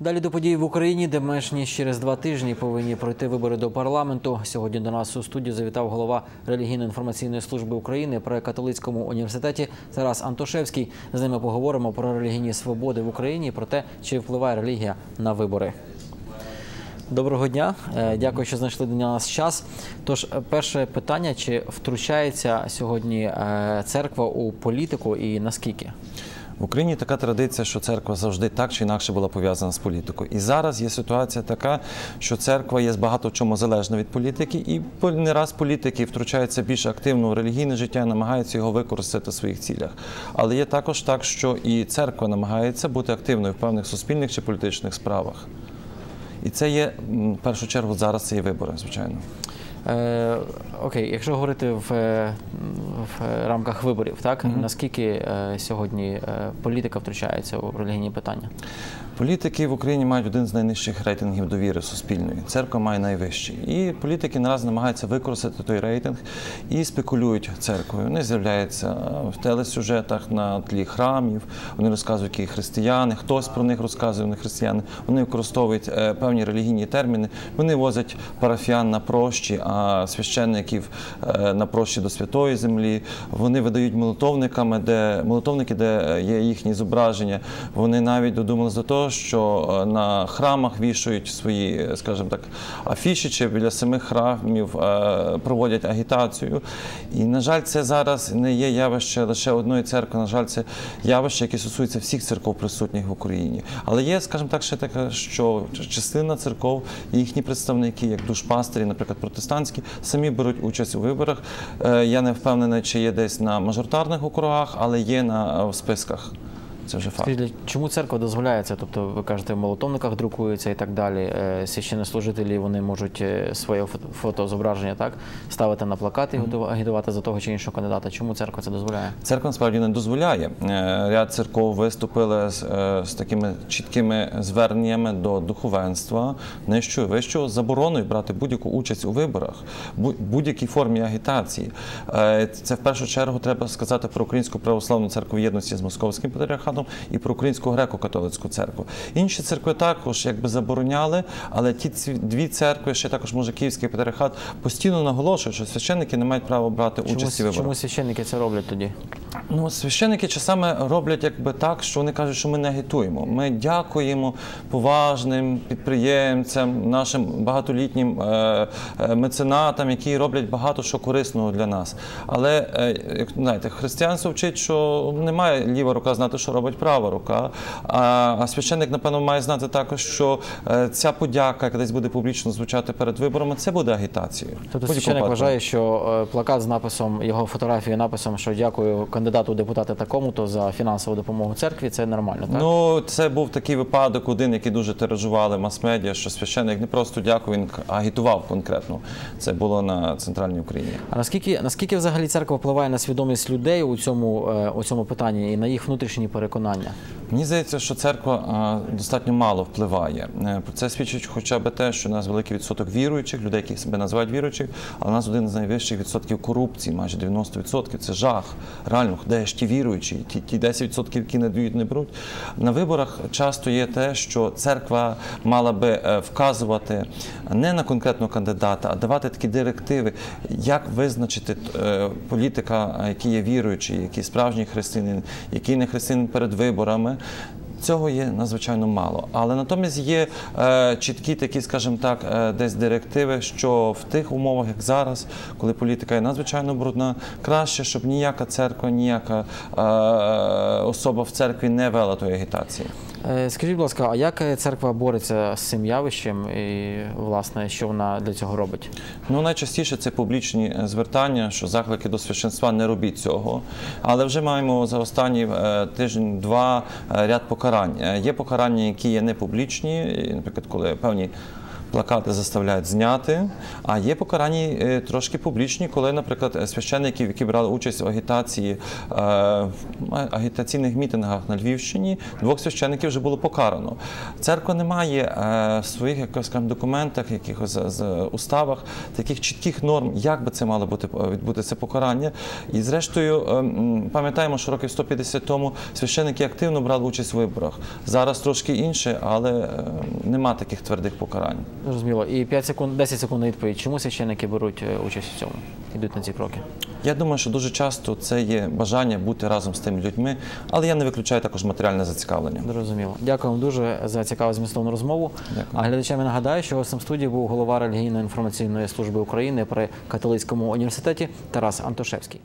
Далі до подій в Україні, де менш ніж через два тижні повинні пройти вибори до парламенту. Сьогодні до нас у студію завітав голова релігійно-інформаційної служби України при католицькому університеті Тарас Антошевський. З ними поговоримо про релігійні свободи в Україні про те, чи впливає релігія на вибори. Доброго дня, Е, дякую, що знайшли для нас час. Тож, е, перше питання: чи втручається сьогодні е, церква у політику і наскільки? В Україні така традиція, що церква завжди так чи інакше була пов'язана з політикою. І зараз є ситуація така, що церква є багато в чому залежна від політики, і не раз політики втручаються більш активно в релігійне життя, намагаються його використати в своїх цілях. Але є також так, що і церква намагається бути активною в певних суспільних чи політичних справах. І це є в першу чергу зараз це є вибори, звичайно. Е, окей, якщо говорити в, е, в рамках виборів, так наскільки е, сьогодні е, політика втручається у релігійні питання? Політики в Україні мають один з найнижчих рейтингів довіри суспільної. Церква має найвищий. І політики нараз намагаються використати той рейтинг і спекулюють церквою. Вони з'являються в телесюжетах на тлі храмів. Вони розказують, які християни, хтось про них розказує, вони християни. Вони використовують е, певні релігійні терміни. Вони возять парафіян на прощі, а священників е, на прощі до святої землі. Вони видають молитовниками, де молитовники, де є їхні зображення. Вони навіть додумались до того, що е, на храмах вішають свої, скажімо так, афіші чи біля самих храмів е, проводять агітацію. І, на жаль, це зараз не є явище лише одної церкви. На жаль, це явище, яке стосується всіх церков присутніх в Україні. Але є, скажімо так, ще таке, що частина церков, і їхні представники, як душпастері, наприклад, протестантські, самі беруть участь у виборах. Е, Я не впевнений, чи є десь на мажоритарних округах, але є на в списках. Це вже факт. Чому церква дозволяє це? Тобто, ви кажете, в молотовниках друкується і так далі. Е, Священнослужителі вони можуть е, своє фото- фотозображення так ставити на плакати і готува- агітувати за того чи іншого кандидата. Чому церква це дозволяє? Церква насправді не дозволяє. Е, Ряд церков виступили з, з такими чіткими зверненнями до духовенства, нижчого вищого, забороною брати будь-яку участь у виборах, бу- будь-якій формі агітації. Це в першу чергу треба сказати про Українську православну церкву єдності з Московським патріархатом і про Українську греко-католицьку церкву. Інші церкви також якби забороняли, але ті дві церкви, ще також може Київський патріархат, постійно наголошують, що священники не мають права брати Чому, участь у виборах. чому священники це роблять тоді? Ну, священники часами роблять якби так, що вони кажуть, що ми не агітуємо. Ми дякуємо поважним підприємцям, нашим багатолітнім е, е, меценатам, які роблять багато що корисного для нас. Але е, як знаєте, християнство вчить, що не має ліва рука знати, що робить права рука. А, священник, напевно, має знати також, що е, ця подяка, яка десь буде публічно звучати перед виборами, це буде агітацією. Тобто священник вважає, що е, плакат з написом його фотографією написом, що дякую кандидату у депутати такому-то за фінансову допомогу церкві. Це нормально, так? Ну, це був такий випадок, один, який дуже тиражували мас-медіа, що священник не просто дякую, він агітував конкретно. Це було на центральній Україні. А наскільки наскільки взагалі церква впливає на свідомість людей у цьому е, у цьому питанні і на їх внутрішні переконання? виконання? Мені здається, що церква достатньо мало впливає. Е, Про це свідчить хоча б те, що у нас великий відсоток віруючих, людей, які себе називають віруючих, але у нас один з найвищих відсотків корупції, майже 90%. Це жах. Реально, де ж ті віруючі, ті, ті 10%, які не дають, не беруть. На виборах часто є те, що церква мала би е, вказувати не на конкретного кандидата, а давати такі директиви, як визначити е, політика, який є віруючий, який справжній християнин, який не християнин перед виборами. Цього є надзвичайно мало. Але натомість є е, чіткі такі, скажімо так, е, десь директиви, що в тих умовах, як зараз, коли політика є надзвичайно брудна, краще, щоб ніяка церква, ніяка е, особа в церкві не вела тої агітації. Е, Скажіть, будь ласка, а як церква бореться з цим явищем і власне що вона для цього робить? Ну, найчастіше це публічні е, звертання, що заклики до священства не робіть цього. Але вже маємо за останні е, тиждень-два ряд покарань. Є покарання, які є не публічні, наприклад, коли певні плакати заставляють зняти. А є покарання е, трошки публічні, коли, наприклад, е, священники, які брали участь в агітації е, агітаційних мітингах на Львівщині, двох священників вже було покарано. Церква не має в своїх якось, скажімо, документах, якихось уставах таких чітких норм, як би це мало бути відбутися покарання. І зрештою, пам'ятаємо, що років 150 тому священники активно брали участь у виборах. Зараз трошки інше, але нема таких твердих покарань. Зрозуміло. І 5 секунд, 10 секунд на відповідь. Чому священники беруть е, участь в цьому? Йдуть на ці кроки? Я думаю, що дуже часто це є бажання бути разом з тими людьми, але я не виключаю також матеріальне зацікавлення. Зрозуміло. Дякую вам дуже за цікаву змістовну розмову. Дякую. А глядачам я нагадаю, що гостем студії був голова релігійно-інформаційної служби України при католицькому університеті Тарас Антошевський.